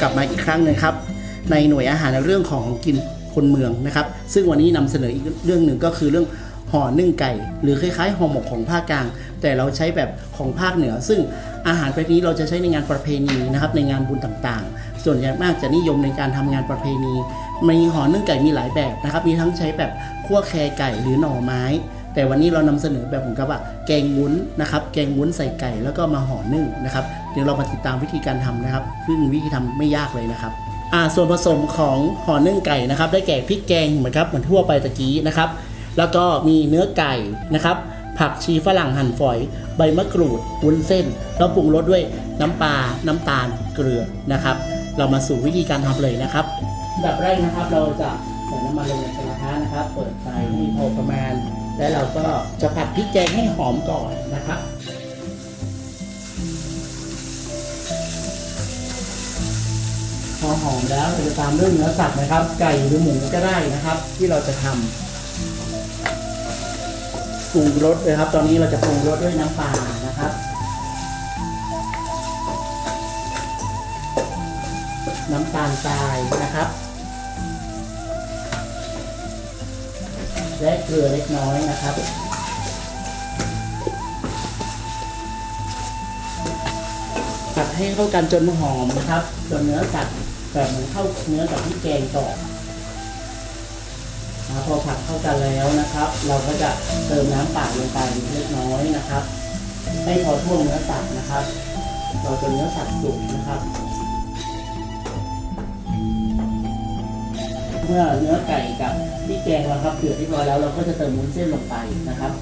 กลับมาอีกครั้งนึงครับในหน่วยอาหารในเรื่องของกินคนเมืองนะครับ ซึ่งวันนี้นำเสนออีกเรื่องหนึ่งก็คือเรื่องห่อนึ่งไก่ หรือคล้ายๆห่อหมกของภาคกลาง แต่เราใช้แบบของภาคเหนือ ซึ่งอาหารประเภทนี้เราจะใช้ในงานประเพณีนะครับในงานบุญต่างๆ ส่วนใหญ่มากจะนิยมในการทำงานประเพณีมีห่อนึ่งไก่มีหลายแบบนะครับมีทั้งใช้แบบคั่วแครไก่หรือหน่อไม้ แต่วันนี้เรานำเสนอแบบผมกับว่าแกงวุ้นนะครับ แกงวุ้นใส่ไก่แล้วก็มาห่อนึ่งนะครับ เดี๋ยวเรามาติดตามวิธีการทำนะครับ ซึ่งวิธีทำไม่ยากเลยนะครับอ่าส่วนผสมของห่อนึ่งไก่นะครับ ได้แก่พริกแกงเหมือนครับเหมือนทั่วไปตะกี้นะครับ แล้วก็มีเนื้อไก่นะครับ ผักชีฝรั่งหั่นฝอย ใบมะกรูดวุ้นเส้นแล้วปรุงรสด้วยน้ำปลาน้ำตาลเกลือนะครับ เรามาสู่วิธีการทำเลยนะครับแบบแรกนะครับเราจะใส่น้ำมันลงในกระทะนะครับ เปิดไฟให้พอประมาณ และเราก็จะผัดพริกแกงให้หอมก่อนนะครับพอหอมแล้วเราจะตามด้วยเนื้อสัตว์นะครับ ไก่หรือหมูก็ได้นะครับ ที่เราจะทำปรุงรสเลยครับ ตอนนี้เราจะปรุงรสด้วยน้ำปลานะครับ น้ำตาลทรายนะครับ และเกลือเล็กน้อยนะครับ ผัดให้เข้ากันจนหอมนะครับ จนเนื้อสัตว์แบบเหมือนเข้าเนื้อกับพริกแกงก่อนนะพอผัดเข้ากันแล้วนะครับ เราก็จะเติมน้ำเปล่าลงไปเล็กน้อยนะครับให้พอท่วมเนื้อสัตว์นะครับ เราจนเนื้อสัตว์สุกนะครับ เมื่อเนื้อไก่กับพริกแกงเราครับเดือดเรียบร้อยแล้วเราก็จะเติมวุ้นเส้นลงไปนะครับ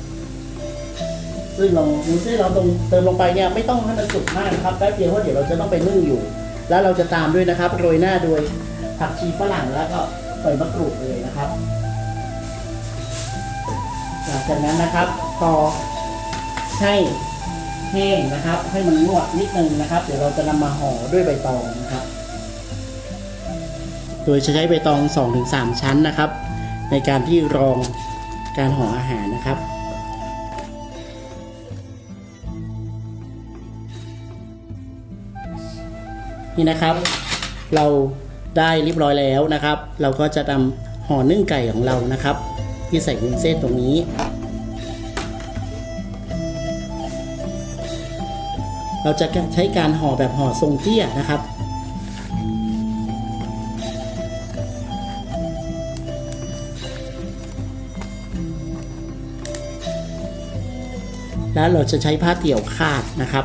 ซึ่งเราวุ้นเส้นเราตรงเติมลงไปเนี่ยไม่ต้องให้มันสุกมากนะครับแป๊บเดียวเพราะเดี๋ยวเราจะต้องไปนึ่งอยู่ แล้วเราจะตามด้วยนะครับโรยหน้าโดยผักชีฝรั่งแล้วก็ใบมะกรูดเลยนะครับหลังจากนั้นนะครับพอให้แห้งนะครับ ให้มันงวดนิดนึงนะครับ เดี๋ยวเราจะนำมาห่อด้วยใบตองนะครับ โดยจะใช้ใบตอง 2-3 ชั้นนะครับ ในการที่รองการห่ออาหารนะครับนี่นะครับ เราได้เรียบร้อยแล้วนะครับ เราก็จะทำห่อนึ่งไก่ของเรานะครับ ที่ใส่วุ้นเส้นตรงนี้ เราจะใช้การห่อแบบห่อทรงเตี้ยนะครับ แล้วเราจะใช้ผ้าเตี่ยวคาดนะครับ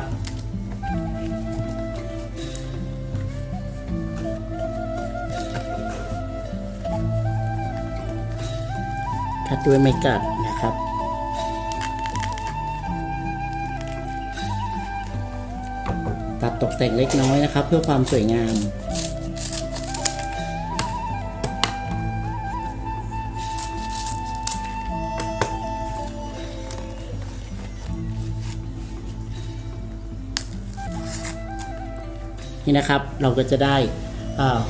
คัดด้วยไม้กัดนะครับตัดตกแต่งเล็กน้อยนะครับ เพื่อความสวยงาม นี่นะครับ เราก็จะได้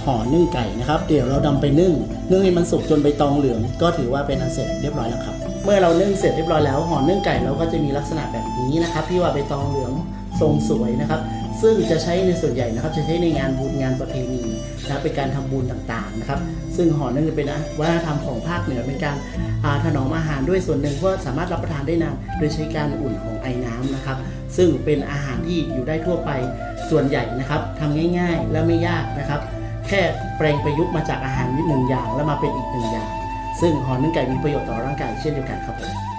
ห่อนึ่งไก่นะครับ เดี๋ยวเรานำไปนึ่ง นึ่งให้มันสุกจนใบตองเหลือง ก็ถือว่าเป็นอันเสร็จเรียบร้อยแล้วครับ เมื่อเรานึ่งเสร็จเรียบร้อยแล้วห่อนึ่งไก่เราก็จะมีลักษณะแบบนี้นะครับ ที่ว่าใบตองเหลืองทรงสวยนะครับ ซึ่งจะใช้ในส่วนใหญ่นะครับ จะใช้ในงานบุญงานประเพณีนะครับเป็นการทำบุญต่างๆนะครับ ซึ่งห่อนึ่งจะเป็นวัฒนธรรมของภาคเหนือเป็นการาถนอมอาหารด้วยส่วนหนึ่งเพื่อสามารถรับประทานได้นานโดยใช้การอุ่นของไอ้น้ำนะครับ ซึ่งเป็นอาหารที่อยู่ได้ทั่วไปส่วนใหญ่นะครับทำง่ายๆ และไม่ยากนะครับ แค่แปลงประยุกต์มาจากอาหารนิดหนึ่งอย่าง แล้วมาเป็นอีกหนึ่งอย่าง ซึ่งห่อนึ่งไก่มีประโยชน์ต่อร่างกายเช่นเดียวกันครับผม